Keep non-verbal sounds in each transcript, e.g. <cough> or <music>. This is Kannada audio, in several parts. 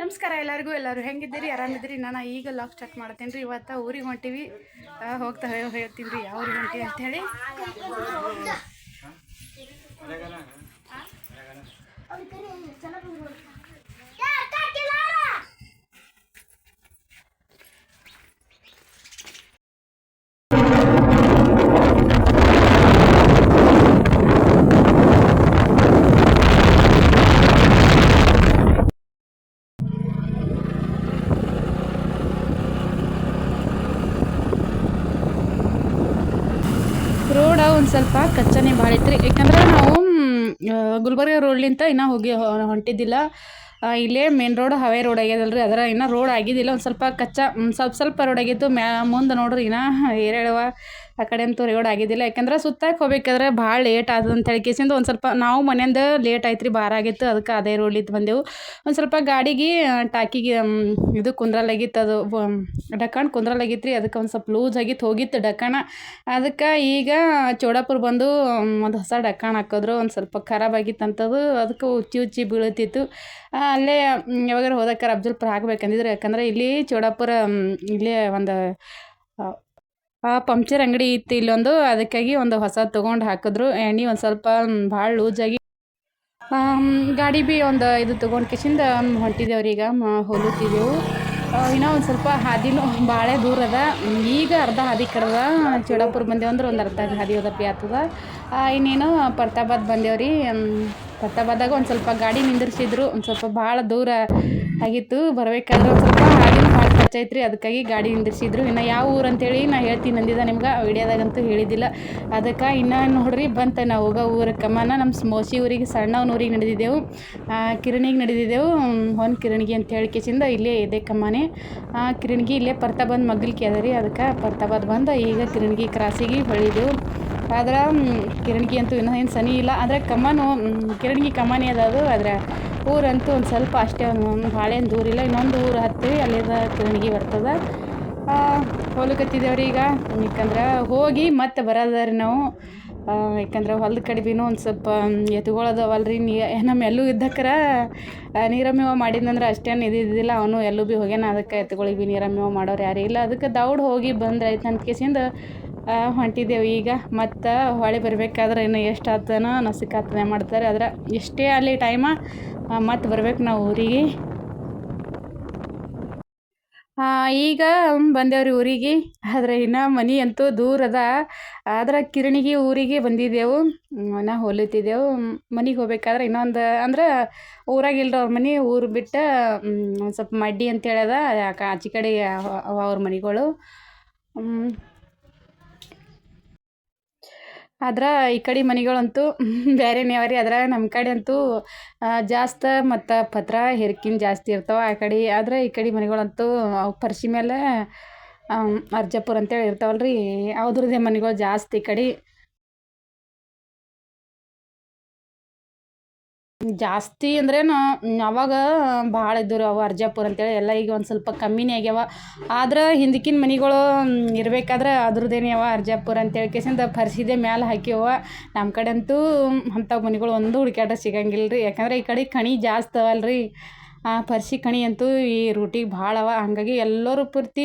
ನಮಸ್ಕಾರ ಎಲ್ಲರಿಗೂ, ಎಲ್ಲರೂ ಹೆಂಗಿದ್ದೀರಿ? ಆರಾಮಿದ್ದೀರಿ? ನಾನು ಈಗ ಲಾಕ್ ಸ್ಟಾರ್ಟ್ ಮಾಡ್ತೀನಿ ರೀ ಇವತ್ತು ಊರಿಗೆ ಹೊಂಟೀವಿ. ಹೋಗ್ತಾ ಹೇಳ್ತೀನಿ ರೀ ಯಾವ ಊರಿಗೆ ಹೊಂಟೀವಿ ಅಂಥೇಳಿ ರೋಡ ಒಂದು ಸ್ವಲ್ಪ ಕಚ್ಚನೆ ಭಾಳ ಐತ್ರಿ ಯಾಕಂದ್ರೆ ನಾವು ಗುಲ್ಬರ್ಗ ರೋಡ್ಲಿಂತ ಇನ್ನೂ ಹೋಗಿ ಹೊಂಟಿದ್ದಿಲ್ಲ. ಇಲ್ಲೇ ಮೇನ್ ರೋಡ್ ಹವೇ ರೋಡ್ ಆಗ್ಯದಲ್ರಿ. ಅದರ ಇನ್ನೂ ರೋಡ್ ಆಗಿದ್ದಿಲ್ಲ. ಒಂದು ಸ್ವಲ್ಪ ಕಚ್ಚಾ ಸ್ವಲ್ಪ ಸ್ವಲ್ಪ ರೋಡ್ ಆಗಿತ್ತು. ಮ್ಯಾ, ಮುಂದೆ ನೋಡ್ರಿ ಇನ್ನೂ ಏರೇಳವ ಆ ಕಡೆ ಅಂತೂ ರೋಡ್ ಆಗಿದ್ದಿಲ್ಲ. ಯಾಕಂದ್ರೆ ಸುತ್ತಾಕ್ ಹೋಗ್ಬೇಕಾದ್ರೆ ಭಾಳ ಲೇಟ್ ಆದ ಅಂತ ಹೇಳಿ ಕೇಸಿಂದ ಒಂದು ಸ್ವಲ್ಪ ನಾವು ಮನೆಯಿಂದ ಲೇಟ್ ಆಯ್ತು ರೀ ಬಾರ ಆಗಿತ್ತು, ಅದಕ್ಕೆ ಅದೇ ರೋಡ್ಲಿತ್ತು ಬಂದೆವು. ಒಂದು ಸ್ವಲ್ಪ ಗಾಡಿಗೆ ಟಾಕಿಗೆ ಇದು ಕುಂದ್ರಲಾಗಿತ್ತು ಅದು ಡಕ್ಕಣ್ ಕುಂದ್ರಲಾಗಿತ್ತು ರೀ ಅದಕ್ಕೆ ಒಂದು ಸ್ವಲ್ಪ ಲೂಸ್ ಆಗಿತ್ತು, ಹೋಗಿತ್ತು ಡಕ್ಕಣ ಅದಕ್ಕೆ ಈಗ ಚೌಡಾಪುರ ಬಂದು ಒಂದು ಹೊಸ ಡಕಾಣ ಹಾಕಿದ್ರು, ಒಂದು ಸ್ವಲ್ಪ ಖರಾಬ್ ಅಂತದು ಅದಕ್ಕೆ ಉಚ್ಚಿ ಉಚ್ಚಿ ಬೀಳುತ್ತಿತ್ತು ಅಲ್ಲೇ ಯಾವಾಗಾರು ಹೋದಕ್ಕಾರ ಅಫ್ಜಲ್ಪುರ ಹಾಕ್ಬೇಕಂದಿದ್ರು ಯಾಕಂದ್ರೆ ಇಲ್ಲಿ ಚೌಡಾಪುರ ಇಲ್ಲಿ ಒಂದು ಪಂಕ್ಚರ್ ಅಂಗಡಿ ಇತ್ತು ಇಲ್ಲೊಂದು ಅದಕ್ಕಾಗಿ ಒಂದು ಹೊಸ ತೊಗೊಂಡು ಹಾಕಿದ್ರು. ಎಣ್ಣೆ ಒಂದು ಸ್ವಲ್ಪ ಭಾಳ ಆಮ್, ಗಾಡಿ ಬಿ ಒಂದು ಇದು ತೊಗೊಂಡು ಕಿಶಿಂದ ಈಗ ಹೊಲುತ್ತಿದ್ದೆವು ಇನ್ನೂ ಒಂದು ಸ್ವಲ್ಪ ಹಾದಿನೂ ಭಾಳ ದೂರ ಅದ. ಈಗ ಅರ್ಧ ಹಾದಿ ಕಡ್ದ. ಚೌಡಾಪುರ ಬಂದೇವು ಅಂದ್ರೆ ಒಂದು ಅರ್ಧ ಹಾದಿ ಹೋದಪ್ಪಿ ಆಗ್ತದ ಇನ್ನೇನು ಪರ್ತಾಬಾದ್ ಬಂದೇವ್ರಿ. ಪರ್ತಾಬಾದಾಗ ಒಂದು ಸ್ವಲ್ಪ ಗಾಡಿ ನಿಂದಿರ್ಸಿದ್ರು. ಒಂದು ಸ್ವಲ್ಪ ಭಾಳ ದೂರ ಆಗಿತ್ತು. ಬರಬೇಕಾದ್ರೆ ಒಂದು ಸ್ವಲ್ಪ ಖರ್ಚಾಯ್ತು ಖರ್ಚೈತ್ರಿ ಅದಕ್ಕಾಗಿ ಗಾಡಿ ನಿಂದಿರ್ಸಿದ್ರು. ಇನ್ನು ಯಾವ ಊರು ಅಂತೇಳಿ ನಾ ಹೇಳ್ತೀನಿ ನಂದಿದ ನಿಮ್ಗೆ. ವಿಡಿಯೋದಾಗಂತೂ ಹೇಳಿದ್ದಿಲ್ಲ. ಅದಕ್ಕೆ ಇನ್ನು ನೋಡ್ರಿ ಬಂತ ನಾವು ಹೋಗೋ ಊರ ಕಮಾನ. ನಮ್ಮ ಸ್ಮೋಸಿ ಊರಿಗೆ ಸಣ್ಣವನ ಊರಿಗೆ ನಡೆದಿದ್ದೆವು. ಕಿರಣಿಗೆ ನಡೆದಿದ್ದೆವು. ಹೊನ್ ಕಿರಣಿಗೆ ಅಂತ ಹೇಳಿ ಕೇಸಿಂದ ಇಲ್ಲೇ ಇದೆ ಕಮ್ಮನೆ ಆ, ಕಿರಣಿಗೆ ಇಲ್ಲೇ ಪರ್ತಾಬಾದ್ ಮಗ್ಲಿಕ್ಕೆ ಅದ ರೀ ಅದಕ್ಕೆ ಪರ್ತಾಬಾದ್ ಬಂದು ಈಗ ಕಿರಣಿಗೆ ಕ್ರಾಸಿಗೆ ಹೊಳಿದೆವು. ಆದ್ರೆ ಕಿರಣಿಗೆ ಅಂತೂ ಇನ್ನೂ ಏನು ಸನಿ ಇಲ್ಲ. ಆದರೆ ಕಮಾನು ಕಿರಣಿಗೆ ಕಮಾನಿ ಅದ ಅದು. ಆದರೆ ಊರಂತೂ ಒಂದು ಸ್ವಲ್ಪ ಅಷ್ಟೇ ಒಂದು ಭಾಳ ಏನು ದೂರ ಇಲ್ಲ, ಇನ್ನೊಂದು ಊರು ಹತ್ತಿವಿ ಅಲ್ಲಿಂದ ಕಿರಣಿಗೆ ಬರ್ತದೆ. ಹೋಗ್ಲಿಕತ್ತಿದ್ದೇವ್ರಿ ಈಗ, ಯಾಕಂದ್ರೆ ಹೋಗಿ ಮತ್ತೆ ಬರೋದ ರೀ ನಾವು. ಯಾಕಂದ್ರೆ ಹೊಲದ ಕಡೆ ಭೀನು ಒಂದು ಸ್ವಲ್ಪ ಎತ್ಕೊಳ್ಳೋದವಲ್ಲ ರೀ ನೀ ನಮ್ಮ ಎಲ್ಲೂ ಇದ್ದಕ್ಕರ ನೀರಮೇವ ಮಾಡಿದ್ನಂದ್ರೆ ಅಷ್ಟೇನು ಇದ್ದಿದ್ದಿಲ್ಲ ಅವನು ಎಲ್ಲೂ ಭೀ ಹೋಗ್ಯಾನ, ಅದಕ್ಕೆ ಎತ್ತುಗಳಿಗೆ ಭೀ ನೀರಮೇವ ಮಾಡೋರು ಯಾರೂ ಇಲ್ಲ. ಅದಕ್ಕೆ ದೌಡ್ ಹೋಗಿ ಬಂದ್ರೆ ಆಯ್ತು ಅಂತ ಕೇಸಿಂದ ಹೊಂಟಿದ್ದೇವೆ. ಈಗ ಮತ್ತು ಹೊಳೆ ಬರಬೇಕಾದ್ರೆ ಇನ್ನು ಎಷ್ಟು ಆತನ ನಸಿಕ್ ಆಗ್ತದೆ ಮಾಡ್ತಾರೆ. ಆದ್ರೆ ಎಷ್ಟೇ ಅಲ್ಲಿ ಟೈಮ ಮತ್ತೆ ಬರ್ಬೇಕು ನಾವು ಊರಿಗೆ. ಈಗ ಬಂದೇವ್ರಿ ಊರಿಗೆ. ಆದ್ರೆ ಇನ್ನು ಮನೆ ಅಂತೂ ದೂರದ ಆದ್ರೆ ಕಿರಣಿಗೆ ಊರಿಗೆ ಬಂದಿದ್ದೆವು. ನಾ ಹೊಲಿತಿದ್ದೆವು. ಮನೆಗೆ ಹೋಗ್ಬೇಕಾದ್ರೆ ಇನ್ನೊಂದು, ಅಂದ್ರೆ ಊರಾಗ ಇಲ್ರಿ ಅವ್ರ ಮನೆ. ಊರು ಬಿಟ್ಟು ಸ್ವಲ್ಪ ಮಡ್ಡಿ ಅಂತೇಳಿ ಅದ ಯಾಕೆ ಆಚೆ ಕಡೆ ಅವ- ಅವ ಅವ್ರ ಮನೆಗಳು. ಆದ್ರೆ ಈ ಕಡೆ ಮನೆಗಳಂತೂ <laughs> ಬೇರೆ ನೇವರಿ ಆದ್ರೆ ನಮ್ಮ ಕಡೆ ಅಂತೂ ಜಾಸ್ತಿ ಮತ್ತು ಪತ್ರ ಹೆರ್ಕಿನ್ ಜಾಸ್ತಿ ಇರ್ತಾವ ಆ ಕಡೆ. ಆದ್ರೆ ಈ ಕಡೆ ಮನೆಗಳಂತೂ ಅವು ಪರ್ಸಿ ಮೇಲೆ ಅರ್ಜಪುರ ಅಂತೇಳಿ ಇರ್ತಾವಲ್ಲ ರೀ ಮನೆಗಳು ಜಾಸ್ತಿ ಈ ಕಡೆ. ಜಾಸ್ತಿ ಅಂದ್ರೇನು ಅವಾಗ ಭಾಳ ಇದ್ದರು ಅವು ಅರ್ಜಾಪುರ ಅಂತೇಳಿ, ಎಲ್ಲ ಈಗ ಒಂದು ಸ್ವಲ್ಪ ಕಮ್ಮಿನೇ ಆಗ್ಯಾವ. ಆದ್ರೆ ಹಿಂದಕ್ಕಿನ ಮನೆಗಳು ಇರಬೇಕಾದ್ರೆ ಅದ್ರದ್ದೇನೆ ಅವ ಅರ್ಜಾಪುರ ಅಂತೇಳಿ ಕೇಸಿಂದ ಫರ್ಸಿದೆ ಮ್ಯಾಲೆ ಹಾಕ್ಯವ. ನಮ್ಮ ಕಡೆ ಅಂತೂ ಅಂಥ ಮನೆಗಳು ಒಂದು ಹುಡುಕ್ಯಾಟ ಸಿಗಂಗಿಲ್ಲ ರೀ ಯಾಕಂದ್ರೆ ಈ ಕಡೆ ಕಣಿ ಜಾಸ್ತಿ ಅವಲ್ಲ ರೀ ಆ ಪರ್ಸಿ ಕಣಿ ಅಂತೂ ಈ ರೂಟಿಗೆ ಭಾಳ ಅವ. ಹಂಗಾಗಿ ಎಲ್ಲರೂ ಪೂರ್ತಿ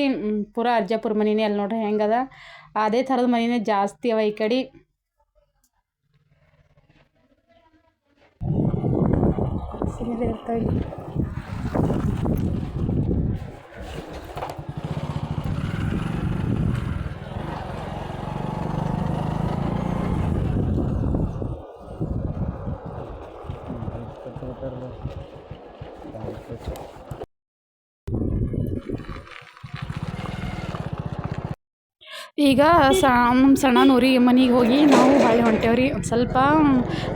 ಪೂರಾ ಅರ್ಜಾಪುರ ಮನೆನೇ ಅಲ್ಲಿ ನೋಡ್ರಿ ಹೆಂಗದ. ಅದೇ ಥರದ ಮನೆನೇ ಜಾಸ್ತಿ ಅವ ಈ ಕಡೆ. libertad ಈಗ ಸ ನಮ್ಮ ಸಣ್ಣ ಊರಿಗೆ ಮನೆಗೆ ಹೋಗಿ ನಾವು ಹೊಳ್ಳಿ ಹೊಂಟೇವ್ರಿ ಒಂದು ಸ್ವಲ್ಪ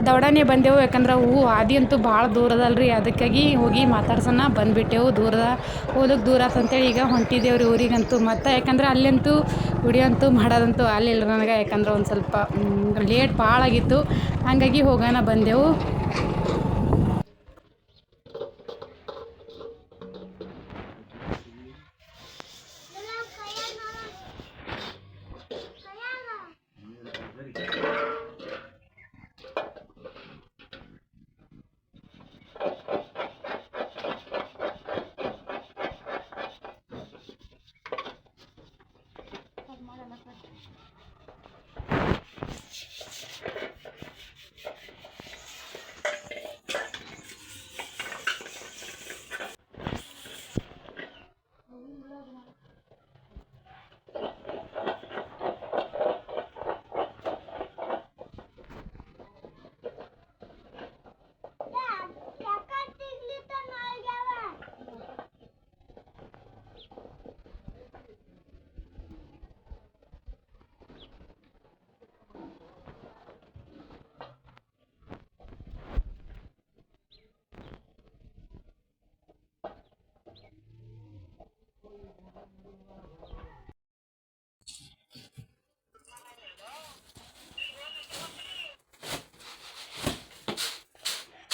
ದೌಡನೆ ಬಂದೆವು, ಯಾಕಂದ್ರೆ ಹೂ ಆದಿ ಅಂತೂ ಭಾಳ ದೂರದಲ್ರಿ ಅದಕ್ಕಾಗಿ ಹೋಗಿ ಮಾತಾಡ್ಸೋಣ ಬಂದುಬಿಟ್ಟೆವು ದೂರದ. ಹೋದಕ್ಕೆ ದೂರ ಅಂತೇಳಿ ಈಗ ಹೊಂಟಿದ್ದೇವ್ರಿ ಊರಿಗಂತೂ. ಮತ್ತು ಯಾಕಂದ್ರೆ ಅಲ್ಲಂತೂ ವಿಡಿಯೋ ಮಾಡೋದಂತೂ ಅಲ್ಲಿಲ್ಲ ನನಗೆ ಯಾಕಂದ್ರೆ ಒಂದು ಸ್ವಲ್ಪ ಲೇಟ್ ಭಾಳ ಆಗಿತ್ತು ಹಾಗಾಗಿ ಹೋಗೋಣ ಬಂದೆವು.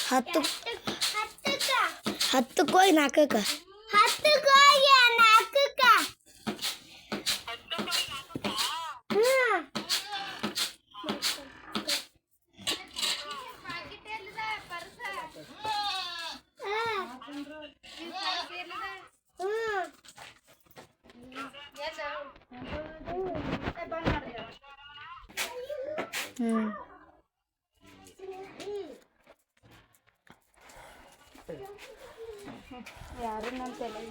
ಹತ್ತು ಹತ್ತಕ್ಕೆ ಹೋಗಿ ನಾಲ್ಕಕ್ಕೆ ಹತ್ತಕ್ಕೆ ಹೋಗಿ ನಾಲ್ಕಕ್ಕೆ ಹ್ಞೂ ಯಾರು ನನ್ನ ತಲೆ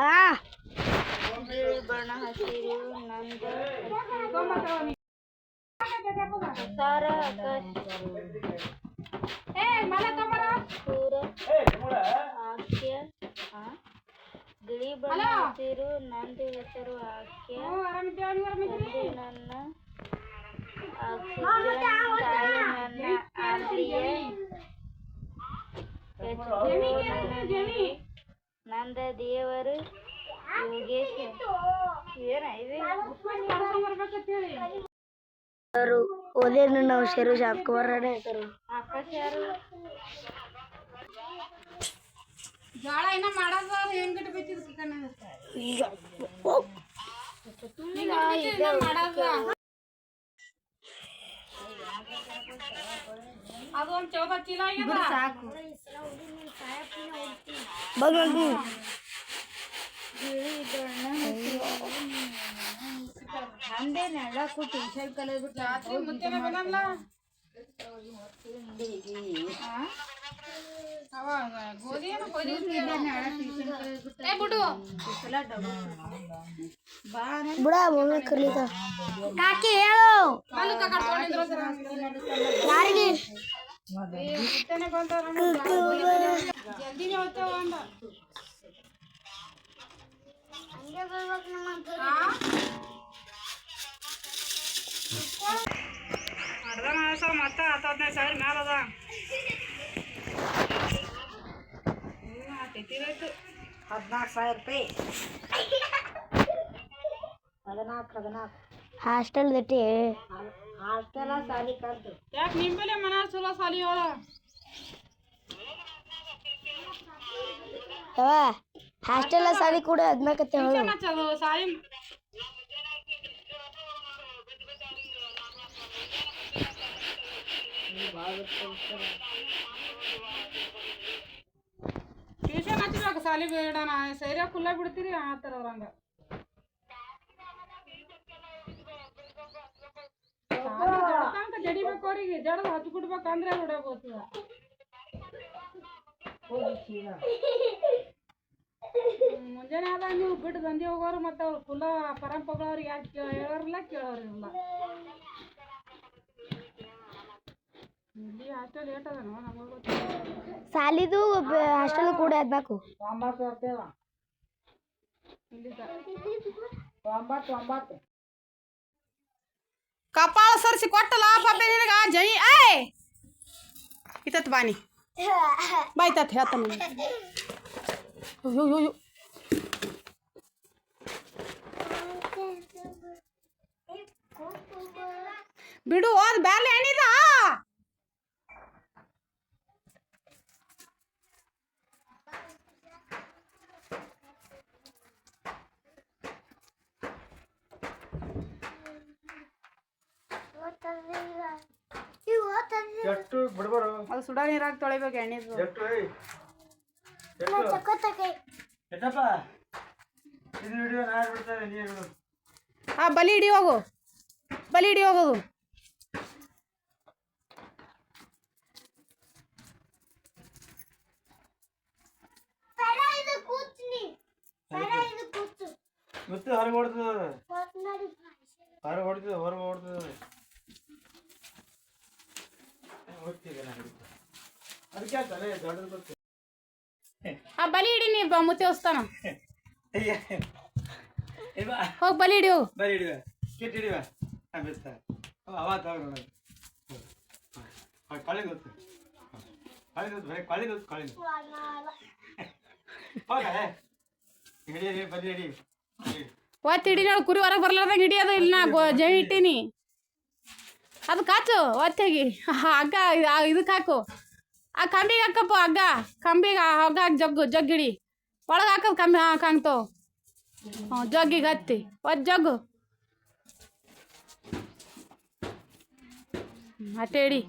ಆ ಬಣ್ಣ ಹಸಿರು ನಂದು ಸಾರ ಸೂರ ಹಾಕ್ಯ ಆ? ಗಿಳಿ ಬಣ್ಣ ಹಸಿರು ನಂದು ಹೆಸರು ಆಕೆ. ನನ್ನ ನಂದ ದೇವರು ಯೋಗೇಶ್ ಓದೇನು ನಾವು ಶರು ಶಾಪ್ಕವರನೇ ಹೆಸರು ಆಕಾಶ ಯಾರು? ಜೋಳ ಇನ್ನ ಮಾಡೋದು ಹೆಂಗ್ ಗಿಡ ಬಿತ್ತಿದ್ ಅದು ಒಂದ್ ಚೌದ ಚೀಲ ಆಗ್ಯದ? ಸಾಕು. ಬಂದು ನಂದೇನೆಲ್ಲ ಕೂತು ವಿಷಯ ಕಲೆ ಬಿಟ್ಟು ರಾತ್ರಿ ಮುದ್ದೆನೆ ಬಂದಲ್ಲ ಕಾಕಿ ಹೇಳು. ಯಾರಿಗೆ? ಅರ್ಧ ಮತ್ತೆ ಹತ್ತು ಹದಿನೈದು ಸಾವಿರ ಮ್ಯಾಲ ಅದ. ಹದಿನಾಲ್ಕು ಸಾವಿರ ರೂಪಾಯಿ ಹದಿನಾಲ್ಕು ಹದಿನಾಲ್ಕು ಹಾಸ್ಟೆಲ್ ದಟ್ಟಿ ಹಾಸ್ಟೆಲ್ ಸಾಲಿ ಕಂತು ಯಾಕೆ ನಿಂಬಲೆ ಮನ ಚಲೋ ಸಾಲಿ ಹೇಳ ಯಾವ ಹಾಸ್ಟೆಲ್ ಸಾಲಿ ಕೂಡ ಹದಿನಾಲ್ಕತ್ತೆ ಹೇಳು ಚಲೋ ಸಾಲಿ ಟ್ಯೂಷನ್ ಹಚ್ಬೇಕು ಸಾಲಿ ಬೇಡಣ ಸೈರ್ಯಾಗ ಕುಲ್ಲ ಬಿಡ್ತೀರಿ ಆ ಥರ ಅವ್ರಂಗ ಜಡ್ತಂಕ ಜಡಿಬೇಕು ಅವ್ರಿಗೆ ಜಡದ ಹಚ್ಚಿ ಬಿಡ್ಬೇಕಂದ್ರೆ ಹೊಡಬೋತದ ಮುಂಜಾನೆ ಆದಾಗ ನೀವು ಬಿಟ್ಟು ಬಂದಿ ಹೋಗೋರು ಮತ್ತೆ ಅವ್ರು ಕುಲ್ಲ ಪರಂಪಗಳವ್ರಿಗೆ ಯಾಕೆ ಹೇಳೋರಲ್ಲ ಹೇಳೋರಿಲ್ಲ ಕೇಳೋರಿಲ್ಲ. ಹಾಸ್ಟೆಲ್ ಸಾಲಿದು ಹಾಸ್ಟೆಲ್ ಕೂಡ ಹದಿನಾಲ್ಕು ಕಪಾಳ ಸರ್ಸಿ ಕೊಟ್ಟಲ್ಲ ಪಾಪೆ ನಿನಗ? ಜೈ ಏಯ್! ಇತ್ತತ್ ಬಾನಿ ಬಾಯ್ತತ್ ಹೇಳ್ತಾನೆ ಅಯ್ಯೋ ಅಯ್ಯೋ ಬಿಡು ಅದು ಬ್ಯಾಲೆ ಏನಿದ? ಎಷ್ಟು ಬಿಡಬಾರ. ಅದು ಸುಡ ನೀರಾಗ ತೊಳಿಬೇಕು ಎಣ್ಣೆದು. ಎಷ್ಟು ಏಯ್. ಎಷ್ಟು ಎಷ್ಟಪ್ಪ ಇದು ವಿಡಿಯೋ ನಾನು ಬಿಡ್ತಾರೆ ನೀರು. ಆ ಬಲಿ ಹಿಡಿ ಹೋಗು. ಬಲಿ ಹಿಡಿ ಹೋಗೋದು ಮತ್ತೆ ಹೊರಗೆ ಹೊಡ್ತದ ಹೊರಗೆ ಹೊಡ್ತದ ಹೊರಗೆ ಓಡ್ತದ ಓದ್ತಿದ್ದೆ ನಾನು ಅದಕ್ಕೆ ತಲೆ ದೊಡ್ಡದು ಗೊತ್ತು ಆ ಬಲಿ ಹಿಡಿ ನೀ ಮುತ್ತೆ ಹೊಸ್ತಾನ. ಅಯ್ಯ ಏ ಬಾ. ಹೋಗಿ ಬಲಿ ಹಿಡಿಯು ಬಲಿ ಹಿಡಿಯುವ ಕಿಟ್ ಹಿಡಿವ ಹಾಂ ಬಿಸ್ತ ಅವ ತಗೊಂಡು ಕಾಳಿಂಗ್ ಗೊತ್ತು. ಕಾಳಿಂಗ್ ಗೊತ್ತು ಬರೀ ಕಾಳಿಂಗ್ ಗೊತ್ತು ಕಾಳಿಂಗ್ ಹೌದಾ ಹಿಡಿ ಹಿಡಿ. ಒತ್ತು ಹಿಡಿ. ನೋಡಿ ಕುರಿ ಹೊರಗೆ ಬರ್ಲಾರ್ದಂಗೆ ಹಿಡಿಯೋದು ಇಲ್ಲಿ ನಾ ಜೈ ಇಟ್ಟೀನಿ. ಅದು ಕಾಚು ಒತ್ತಾಗಿ ಹಗ್ಗ ಇದು- ಆ ಇದಕ್ಕೆ ಹಾಕು. ಆ ಕಂಬಿಗೆ ಹಾಕಪ್ಪ ಹಗ್ಗ ಕಂಬಿಗೆ ಆ ಹಗ್ಗ ಹಾಕಿ ಜಗ್ಗು ಜಗ್ ಹಿಡಿ ಒಳಗೆ ಹಾಕೋದು ಕಂಬಿ ಹಾಂ ಕಾಣ್ತೋ. ಹ್ಞೂ ಜಗ್ಗಿಗೆ ಹತ್ತಿ. ಒತ್ತು ಜಗ್ಗು. ಹ್ಮ್, ಅಟ್ಟೆ ಹಿಡಿ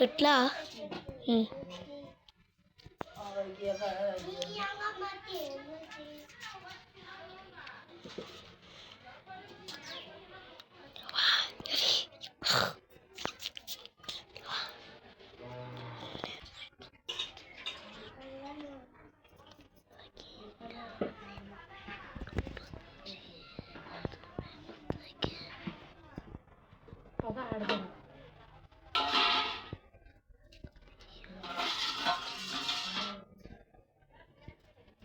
ಮಾಡ್ತಾ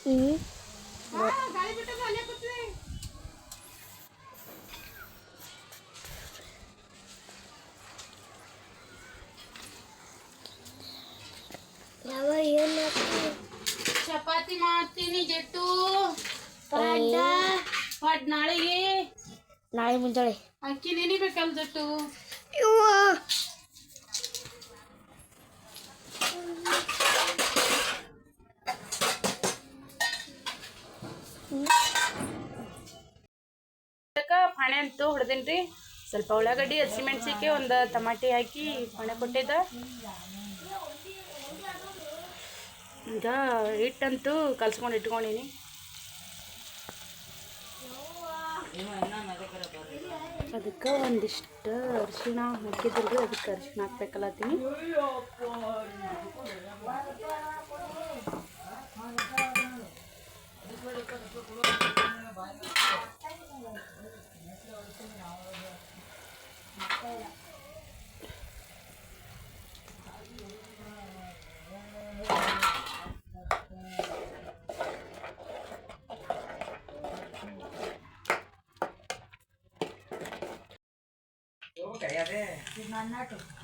ಹ್ಞೂ ಯಾವ ಏನು ಚಪಾತಿ ಮಾಡ್ತೀನಿ ಜಟ್ಟು ಪಡ್ ನಾಳೆಗೆ ನಾಳೆ ಮುಂಜಾನೆ ಅಕ್ಕಿ ನೆನಿಬೇಕಲ್ಲ ಜಟ್ಟು ಅದಕ್ಕೆ ಪಾಣೆ ಅಂತೂ ಹೊಡೆದೇನ್ರಿ. ಸ್ವಲ್ಪ ಉಳ್ಳಾಗಡ್ಡಿ ಹಸಿಮೆಣ್ಸಿಗೆ ಒಂದು ಟಮಾಟಿ ಹಾಕಿ ಪಾಣೆ ಕೊಟ್ಟಿದ್ದ. ಈಗ ಹಿಟ್ಟಂತೂ ಕಲ್ಸ್ಕೊಂಡು ಇಟ್ಕೊಂಡೀನಿ. ಅದಕ್ಕೆ ಒಂದಿಷ್ಟು ಅರಿಶಿಣ ಹಾಕಿದ್ರಿ ಅದಕ್ಕೆ ಅರಿಶಿಣ ಹಾಕ್ಬೇಕಲ್ಲತ್ತೀನಿ అన్నట్టు.